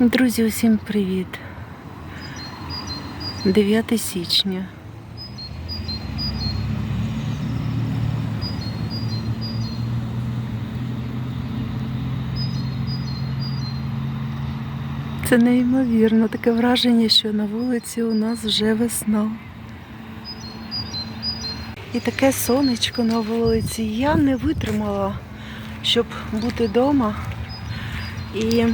Друзі, усім привіт. 9 січня. Це неймовірно, таке враження, що на вулиці у нас вже весна. І таке сонечко на вулиці. Я не витримала, щоб бути вдома. І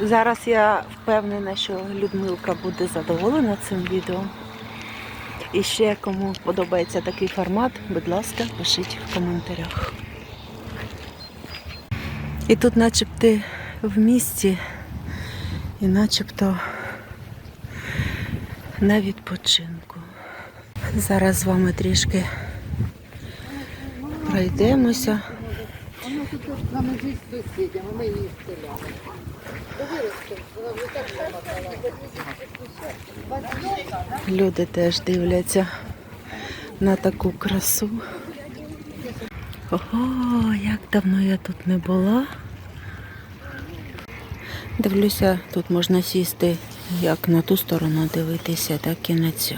Зараз я впевнена, що Людмилка буде задоволена цим відео. І ще кому подобається такий формат, будь ласка, пишіть в коментарях. І тут начебто в місті, і начебто на відпочинку. Зараз з вами трішки пройдемося. Воно тут на межі з сусідями, ми її стріляли. Люди теж дивляться на таку красу. Ого, як давно я тут не була. Дивлюся, тут можна сісти як на ту сторону дивитися, так і на цю.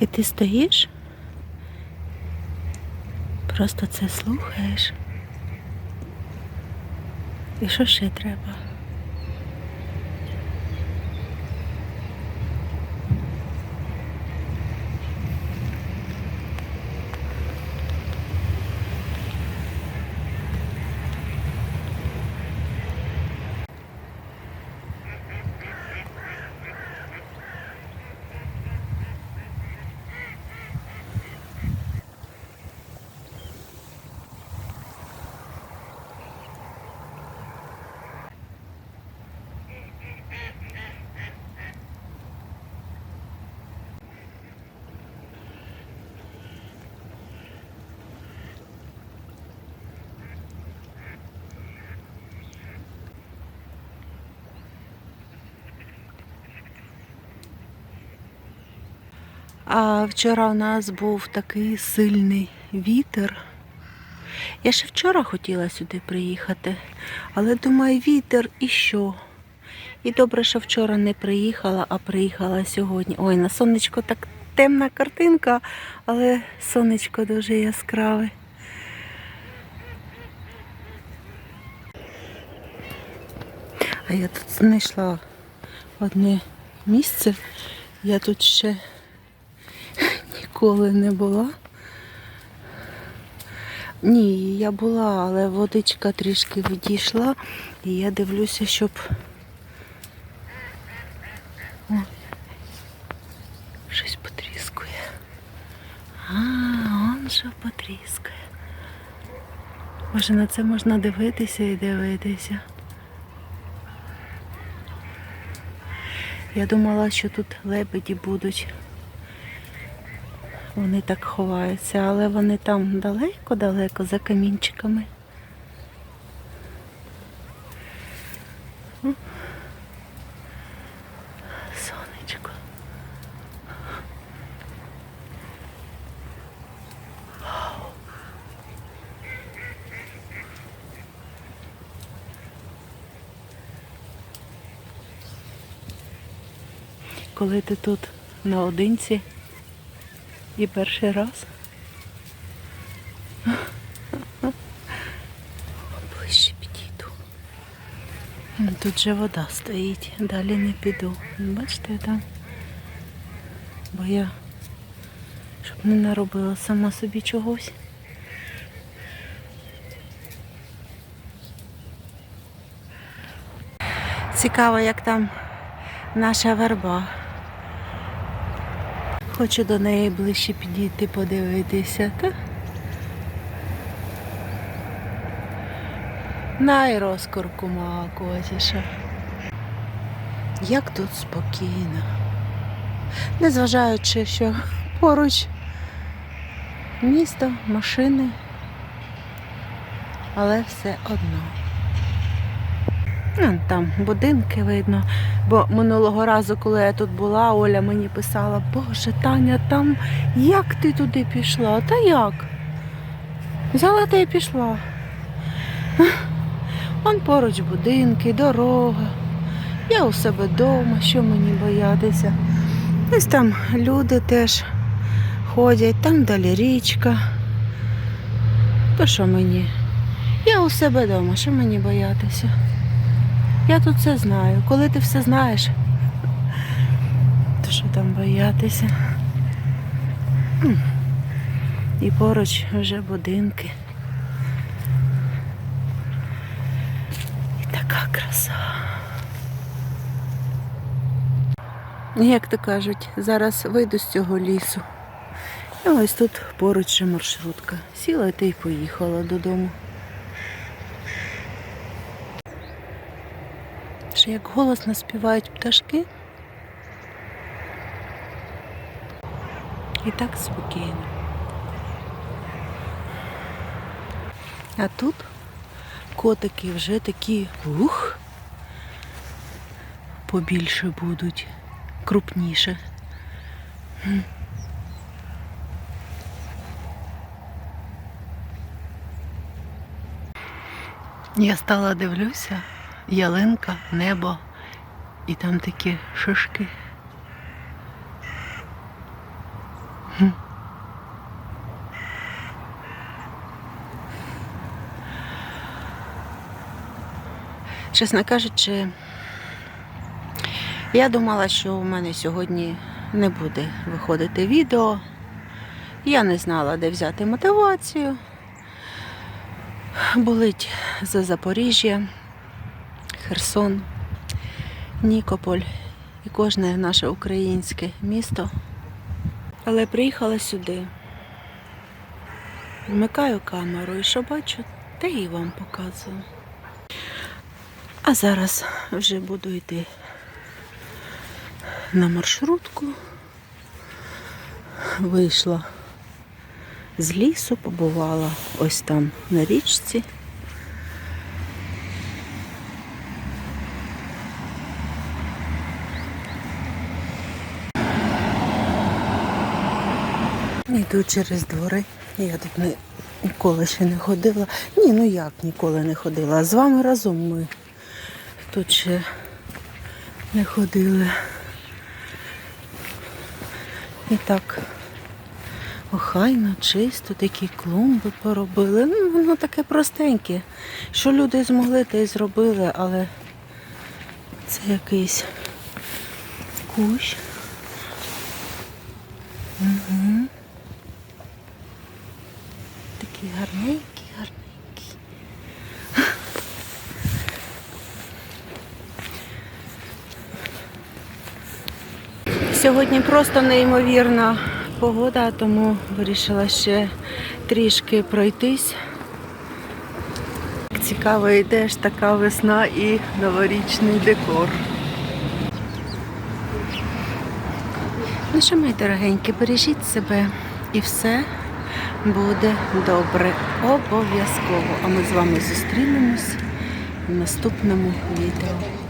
І ти стоїш? Просто це слухаєш. І що ще треба? А вчора у нас був такий сильний вітер. Я ще вчора хотіла сюди приїхати, але думаю, вітер і що? І добре, що вчора не приїхала, а приїхала сьогодні. Ой, на сонечко так темна картинка, але сонечко дуже яскраве. А я тут знайшла одне місце. Я тут ще ніколи не була. Ні, я була, але водичка трішки відійшла, і я дивлюся, щоб. О, щось потріскує. А, он що потріскує. Може на це можна дивитися і дивитися. Я думала, що тут лебеді будуть. Вони так ховаються, але вони там далеко-далеко за камінчиками. Сонечко. Коли ти тут наодинці, і перший раз. Ближче підійду. Ну, Тут же вода стоїть, далі не піду. Бачите там? Бо я щоб не наробила сама собі чогось. Цікаво, як там наша верба. Хочу до неї ближче підійти, подивитися, та? Найрозкорку макотіша. Як тут спокійно. Незважаючи, що поруч місто, машини, але все одно. Там будинки видно. Бо минулого разу, коли я тут була, Оля мені писала, Боже, Таня, там як ти туди пішла? Та як? Взяла та й пішла. Вон поруч будинки, дорога. Я у себе вдома, що мені боятися. Ось там люди теж ходять, там далі річка. То що мені? Я у себе вдома, що мені боятися? Я тут все знаю. Коли ти все знаєш, то що там боятися? І поруч вже будинки. І така краса. Як то кажуть, зараз вийду з цього лісу. І ось тут поруч ще маршрутка. Сіла та й поїхала додому. Ще як голосно співають пташки. І так спокійно. А тут котики вже такі ух, побільше будуть, крупніше. Я стала дивлюся, ялинка, небо, і там такі шишки. Чесно кажучи, я думала, що у мене сьогодні не буде виходити відео. Я не знала, де взяти мотивацію. Болить за Запоріжжя, Херсон, Нікополь і кожне наше українське місто. Але приїхала сюди. Вмикаю камеру і що бачу, те і вам показую. А зараз вже буду йти на маршрутку. Вийшла з лісу, побувала ось там на річці. Йду через двори. Я тут не, ніколи ще не ходила. Ні, ну як ніколи не ходила. А з вами разом ми тут ще не ходили. І так охайно, чисто, такі клумби поробили. Ну, воно таке простеньке. Що люди змогли, те й зробили, але це якийсь кущ. Такий гарненький, гарненький. Сьогодні просто неймовірна погода, тому вирішила ще трішки пройтись. Цікаво, йдеш така весна і новорічний декор. Ну що, мої дорогенькі, бережіть себе і все буде добре. Обов'язково. А ми з вами зустрінемось в наступному відео.